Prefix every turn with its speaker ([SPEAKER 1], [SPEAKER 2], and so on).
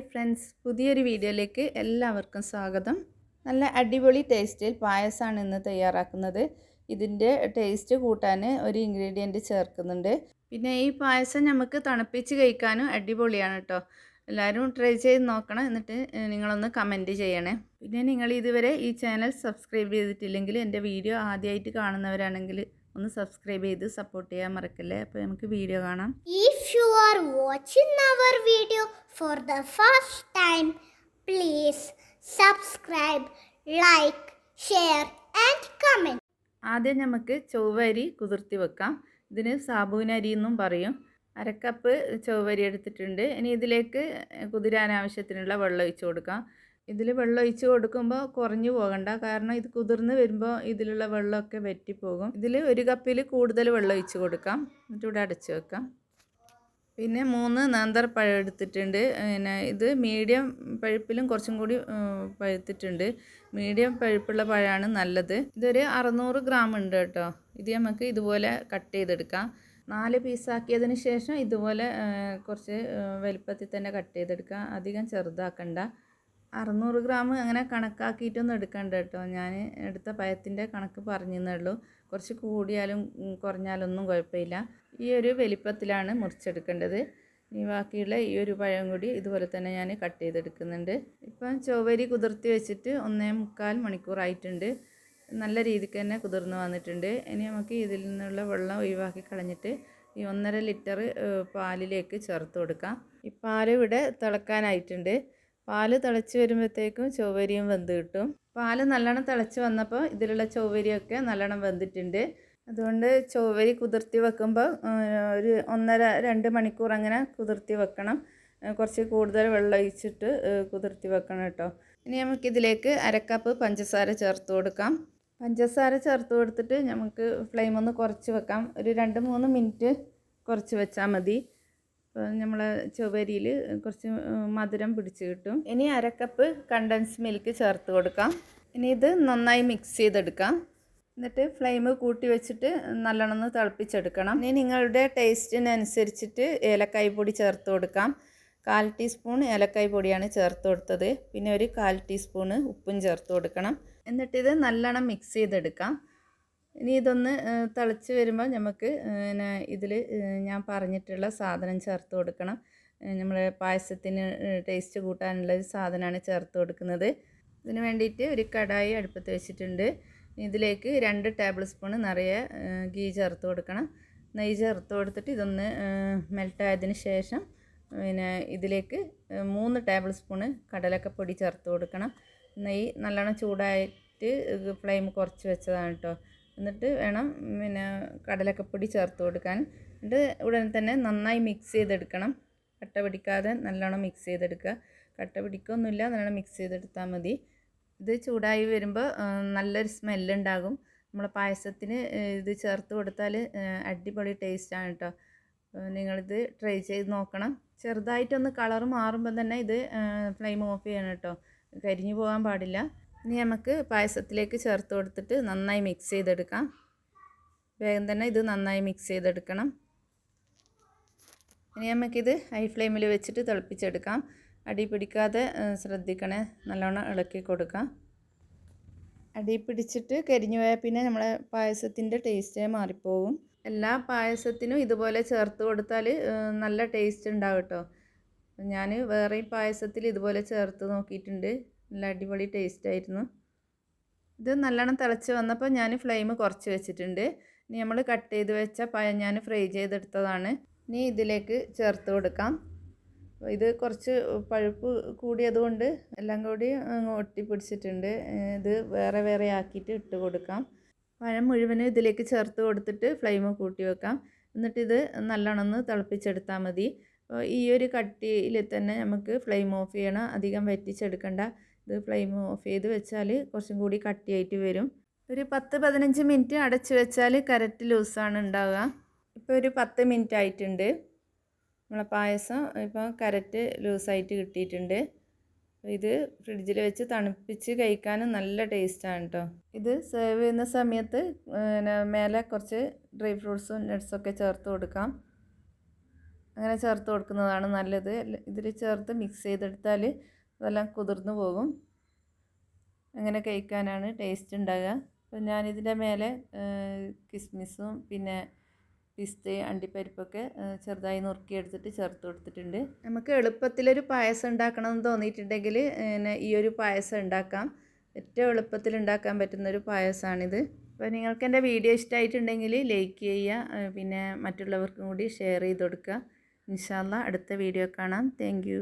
[SPEAKER 1] Hi friends പുതിയൊരു വീഡിയോയിലേക്ക് എല്ലാവർക്കും സ്വാഗതം. നല്ല അടിപൊളി ടേസ്റ്റിൽ പായസമാണ് ഇന്ന് തയ്യാറാക്കുന്നത്. ഇതിന്റെ ടേസ്റ്റ് കൂട്ടാൻ ഒരു ഇൻഗ്രീഡിയന്റ് ചേർക്കുന്നുണ്ട്. പിന്നെ ഈ പായസം നമുക്ക് തണുപ്പിച്ച് കഴിക്കാനും അടിപൊളിയാണ് കേട്ടോ എല്ലാവരും ട്രൈ ചെയ്ത് നോക്കണം. എന്നിട്ട് നിങ്ങളൊന്ന് കമന്റ് ചെയ്യണേ. പിന്നെ നിങ്ങൾ ഇതുവരെ ഈ ചാനൽ സബ്സ്ക്രൈബ് ചെയ്തിട്ടില്ലെങ്കിൽ എന്റെ വീഡിയോ ആദ്യമായിട്ട് കാണുന്നവരാണെങ്കിൽ ഒന്ന് സബ്സ്ക്രൈബ് ചെയ്ത് സപ്പോർട്ട് ചെയ്യാൻ മറക്കല്ലേ? അപ്പോൾ നമുക്ക് വീഡിയോ കാണാം.
[SPEAKER 2] If you are watching our video for the first time please subscribe like share and comment.
[SPEAKER 1] ആദ്യം നമുക്ക് ചൊവ്വരി കുതിർത്തി വെക്കാം. ഇതിന് സാബൂനരി എന്നും പറയും. അരക്കപ്പ് ചൊവ്വരി എടുത്തിട്ടുണ്ട്. ഇനി ഇതിലേക്ക് കുതിരാൻ ആവശ്യത്തിനുള്ള വെള്ളം ഒഴിച്ച് കൊടുക്കാം. ഇതിൽ വെള്ളം ഒഴിച്ച് കൊടുക്കുമ്പോൾ കുറഞ്ഞു പോകണ്ട. കാരണം ഇത് കുതിർന്ന് വരുമ്പോൾ ഇതിലുള്ള വെള്ളമൊക്കെ വറ്റിപ്പോകും. ഇതിൽ ഒരു കപ്പിൽ കൂടുതൽ വെള്ളം ഒഴിച്ച് കൊടുക്കാം. എന്നിട്ട് അടച്ച് വെക്കാം. പിന്നെ മൂന്ന് നേന്ത്രപ്പഴം എടുത്തിട്ടുണ്ട്. പിന്നെ ഇത് മീഡിയം പഴുപ്പിലും കുറച്ചും കൂടി പഴുത്തിട്ടുണ്ട്. മീഡിയം പഴുപ്പുള്ള പഴമാണ് നല്ലത്. ഇതൊരു അറുന്നൂറ് ഗ്രാം ഉണ്ട് കേട്ടോ. ഇത് നമുക്ക് ഇതുപോലെ കട്ട് ചെയ്തെടുക്കാം. നാല് പീസാക്കിയതിന് ശേഷം ഇതുപോലെ കുറച്ച് വലുപ്പത്തിൽ തന്നെ കട്ട് ചെയ്തെടുക്കാം. അധികം ചെറുതാക്കണ്ട. അറുന്നൂറ് ഗ്രാം അങ്ങനെ കണക്കാക്കിയിട്ടൊന്നും എടുക്കണ്ട കേട്ടോ. ഞാൻ എടുത്ത പഴത്തിന്റെ കണക്ക് പറഞ്ഞു ഉള്ളൂ. കുറച്ച് കൂടിയാലും കുറഞ്ഞാലൊന്നും കുഴപ്പമില്ല. ഈ ഒരു വലിപ്പത്തിലാണ് മുറിച്ചെടുക്കേണ്ടത്. ഈ ബാക്കിയുള്ള ഈ ഒരു പഴം കൂടി ഇതുപോലെ തന്നെ ഞാൻ കട്ട് ചെയ്തെടുക്കുന്നുണ്ട്. ഇപ്പം ചൊവ്വരി കുതിർത്തി വെച്ചിട്ട് ഒന്നേ മുക്കാൽ മണിക്കൂറായിട്ടുണ്ട്. നല്ല രീതിക്ക് തന്നെ കുതിർന്ന് വന്നിട്ടുണ്ട്. ഇനി നമുക്ക് ഇതിൽ നിന്നുള്ള വെള്ളം ഒഴിവാക്കി കളഞ്ഞിട്ട് ഈ ഒന്നര ലിറ്റർ പാലിലേക്ക് ചേർത്ത് കൊടുക്കാം. ഈ പാൽ ഇവിടെ തിളക്കാനായിട്ടുണ്ട്. പാൽ തിളച്ച് വരുമ്പോഴത്തേക്കും ചൊവ്വരിയും വെന്ത് കിട്ടും. പാൽ നല്ലോണം തിളച്ച് വന്നപ്പോൾ ഇതിലുള്ള ചൊവ്വരിയൊക്കെ നല്ലോണം വെന്തിട്ടുണ്ട്. അതുകൊണ്ട് ചൊവ്വരി കുതിർത്തി വെക്കുമ്പോൾ ഒരു ഒന്നര രണ്ട് മണിക്കൂർ അങ്ങനെ കുതിർത്തി വെക്കണം. കുറച്ച് കൂടുതൽ വെള്ളം ഒഴിച്ചിട്ട് കുതിർത്തി വെക്കണം കേട്ടോ. ഇനി നമുക്കിതിലേക്ക് അരക്കപ്പ് പഞ്ചസാര ചേർത്ത് കൊടുക്കാം. പഞ്ചസാര ചേർത്ത് കൊടുത്തിട്ട് നമുക്ക് ഫ്ലെയിം ഒന്ന് കുറച്ച് വെക്കാം. ഒരു രണ്ട് മൂന്ന് മിനിറ്റ് കുറച്ച് വെച്ചാൽ മതി. നമ്മളെ ചുവരിയിൽ കുറച്ച് മധുരം പിടിച്ച് കിട്ടും. ഇനി അരക്കപ്പ് കണ്ടൻസ് മിൽക്ക് ചേർത്ത് കൊടുക്കാം. ഇനി ഇത് നന്നായി മിക്സ് ചെയ്തെടുക്കാം. എന്നിട്ട് ഫ്ലെയിം കൂട്ടി വെച്ചിട്ട് നല്ലോണം തിളപ്പിച്ചെടുക്കണം. ഇനി നിങ്ങളുടെ ടേസ്റ്റിനനുസരിച്ചിട്ട് ഏലക്കായ് പൊടി ചേർത്ത് കൊടുക്കാം. കാൽ ടീസ്പൂൺ ഏലക്കായ് പൊടിയാണ് ചേർത്ത് കൊടുത്തത്. പിന്നെ ഒരു കാൽ ടീസ്പൂണ് ഉപ്പും ചേർത്ത് കൊടുക്കണം. എന്നിട്ടിത് നല്ലോണം മിക്സ് ചെയ്തെടുക്കാം. ഇനി ഇതൊന്ന് തിളച്ച് വരുമ്പോൾ നമുക്ക് പിന്നെ ഇതിൽ ഞാൻ പറഞ്ഞിട്ടുള്ള സാധനം ചേർത്ത് കൊടുക്കണം. നമ്മുടെ പായസത്തിന് ടേസ്റ്റ് കൂട്ടാനുള്ള ഒരു സാധനമാണ് ചേർത്ത് കൊടുക്കുന്നത്. ഇതിന് വേണ്ടിയിട്ട് ഒരു കടായി അടുപ്പത്ത് വെച്ചിട്ടുണ്ട്. ഇതിലേക്ക് രണ്ട് ടേബിൾ സ്പൂൺ നിറയെ ഗീ ചേർത്ത് കൊടുക്കണം. നെയ്യ് ചേർത്ത് കൊടുത്തിട്ട് ഇതൊന്ന് മെൽട്ടായതിന് ശേഷം പിന്നെ ഇതിലേക്ക് മൂന്ന് ടേബിൾ സ്പൂണ് കടലക്കപ്പൊടി ചേർത്ത് കൊടുക്കണം. നെയ്യ് നല്ലോണം ചൂടായിട്ട് ഫ്ലെയിം കുറച്ച് വെച്ചതാണ് കേട്ടോ എന്നിട്ട് വേണം പിന്നെ കടലക്കപ്പൊടി ചേർത്ത് കൊടുക്കാൻ. എന്നിട്ട് ഉടനെ തന്നെ നന്നായി മിക്സ് ചെയ്തെടുക്കണം. കട്ട പിടിക്കാതെ നല്ലോണം മിക്സ് ചെയ്തെടുക്കുക. കട്ട പിടിക്കൊന്നുമില്ല നല്ലോണം മിക്സ് ചെയ്തെടുത്താൽ മതി. ഇത് ചൂടായി വരുമ്പോൾ നല്ലൊരു സ്മെല്ലുണ്ടാകും നമ്മളെ പായസത്തിന് ഇത് ചേർത്ത് കൊടുത്താൽ അടിപൊളി ടേസ്റ്റാണ് കേട്ടോ നിങ്ങളിത് ട്രൈ ചെയ്ത് നോക്കണം. ചെറുതായിട്ടൊന്ന് കളർ മാറുമ്പോൾ തന്നെ ഇത് ഫ്ലെയിം ഓഫ് ചെയ്യണം കേട്ടോ കരിഞ്ഞു പോകാൻ പാടില്ല. ഇനി നമുക്ക് പായസത്തിലേക്ക് ചേർത്ത് കൊടുത്തിട്ട് നന്നായി മിക്സ് ചെയ്തെടുക്കാം. വേഗം തന്നെ ഇത് നന്നായി മിക്സ് ചെയ്തെടുക്കണം. ഇനി നമുക്കിത് ഹൈ ഫ്ലെയിമിൽ വെച്ചിട്ട് തിളപ്പിച്ചെടുക്കാം. അടി പിടിക്കാതെ ശ്രദ്ധിക്കണേ നല്ലോണം ഇളക്കി കൊടുക്കാം. അടി പിടിച്ചിട്ട് കരിഞ്ഞു പോയാൽ പിന്നെ നമ്മളെ പായസത്തിന്റെ ടേസ്റ്റേ മാറിപ്പോകും എല്ലാ പായസത്തിനും ഇതുപോലെ ചേർത്ത് കൊടുത്താൽ നല്ല ടേസ്റ്റ് ഉണ്ടാവും കേട്ടോ ഞാൻ വേറെയും പായസത്തിൽ ഇതുപോലെ ചേർത്ത് നോക്കിയിട്ടുണ്ട്. നല്ല അടിപൊളി ടേസ്റ്റ് ആയിരുന്നു. ഇത് നല്ലോണം തിളച്ച് വന്നപ്പോൾ ഞാൻ ഫ്ലെയിം കുറച്ച് വെച്ചിട്ടുണ്ട്. ഇനി നമ്മൾ കട്ട് ചെയ്ത് വെച്ച പഴം ഞാൻ ഫ്രൈ ചെയ്തെടുത്തതാണ്. ഇനി ഇതിലേക്ക് ചേർത്ത് കൊടുക്കാം. ഇത് കുറച്ച് പഴുപ്പ് കൂടിയതുകൊണ്ട് എല്ലാം കൂടി ഒട്ടി ഒട്ടിപ്പിടിച്ചിട്ടുണ്ട് ഇത് വേറെ വേറെ ആക്കിയിട്ട് ഇട്ട് കൊടുക്കാം. പഴം മുഴുവനും ഇതിലേക്ക് ചേർത്ത് കൊടുത്തിട്ട് ഫ്ലെയിം കൂട്ടി വെക്കാം. എന്നിട്ടിത് നല്ലോണം ഒന്ന് തിളപ്പിച്ചെടുത്താൽ മതി. അപ്പോൾ ഈ ഒരു കട്ടിയിൽ തന്നെ നമുക്ക് ഫ്ലെയിം ഓഫ് ചെയ്യണം. അധികം വറ്റിച്ചെടുക്കണ്ട. ഇത് ഫ്ലെയിം ഓഫ് ചെയ്ത് വെച്ചാൽ കുറച്ചും കൂടി കട്ടിയായിട്ട് വരും. ഒരു പത്ത് പതിനഞ്ച് മിനിറ്റ് അടച്ച് വെച്ചാൽ കരറ്റ് ലൂസാണ് ഉണ്ടാവുക. ഇപ്പോൾ ഒരു പത്ത് മിനിറ്റ് ആയിട്ടുണ്ട്. നമ്മളെ പായസം ഇപ്പോൾ കരറ്റ് ലൂസായിട്ട് കിട്ടിയിട്ടുണ്ട്. ഇത് ഫ്രിഡ്ജിൽ വെച്ച് തണുപ്പിച്ച് കഴിക്കാനും നല്ല ടേസ്റ്റാണ് കേട്ടോ ഇത് സെർവ് ചെയ്യുന്ന സമയത്ത് മേലെ കുറച്ച് ഡ്രൈ ഫ്രൂട്ട്സും നട്ട്സൊക്കെ ചേർത്ത് കൊടുക്കാം. അങ്ങനെ ചേർത്ത് കൊടുക്കുന്നതാണ് നല്ലത്. ഇതിൽ ചേർത്ത് മിക്സ് ചെയ്തെടുത്താൽ അതെല്ലാം കുതിർന്നു പോകും. അങ്ങനെ കഴിക്കാനാണ് ടേസ്റ്റ് ഉണ്ടാകുക അപ്പോൾ ഞാനിതിന്റെ മേലെ കിസ്മിസും പിന്നെ പിസ്തയും അണ്ടിപ്പരിപ്പൊക്കെ ചെറുതായി നുറുക്കിയെടുത്തിട്ട് ചേർത്ത് കൊടുത്തിട്ടുണ്ട്. നമുക്ക് എളുപ്പത്തിലൊരു പായസം ഉണ്ടാക്കണം എന്ന് തോന്നിയിട്ടുണ്ടെങ്കിൽ പിന്നെ ഈ ഒരു പായസം ഉണ്ടാക്കാം. ഏറ്റവും എളുപ്പത്തിൽ ഉണ്ടാക്കാൻ പറ്റുന്നൊരു പായസമാണിത് അപ്പോൾ നിങ്ങൾക്ക് എന്റെ വീഡിയോ ഇഷ്ടമായിട്ടുണ്ടെങ്കിൽ ലൈക്ക് ചെയ്യുക പിന്നെ മറ്റുള്ളവർക്കും കൂടി ഷെയർ ചെയ്ത് കൊടുക്കുക. ഇൻഷാല്ല അടുത്ത വീഡിയോ കാണാം. താങ്ക്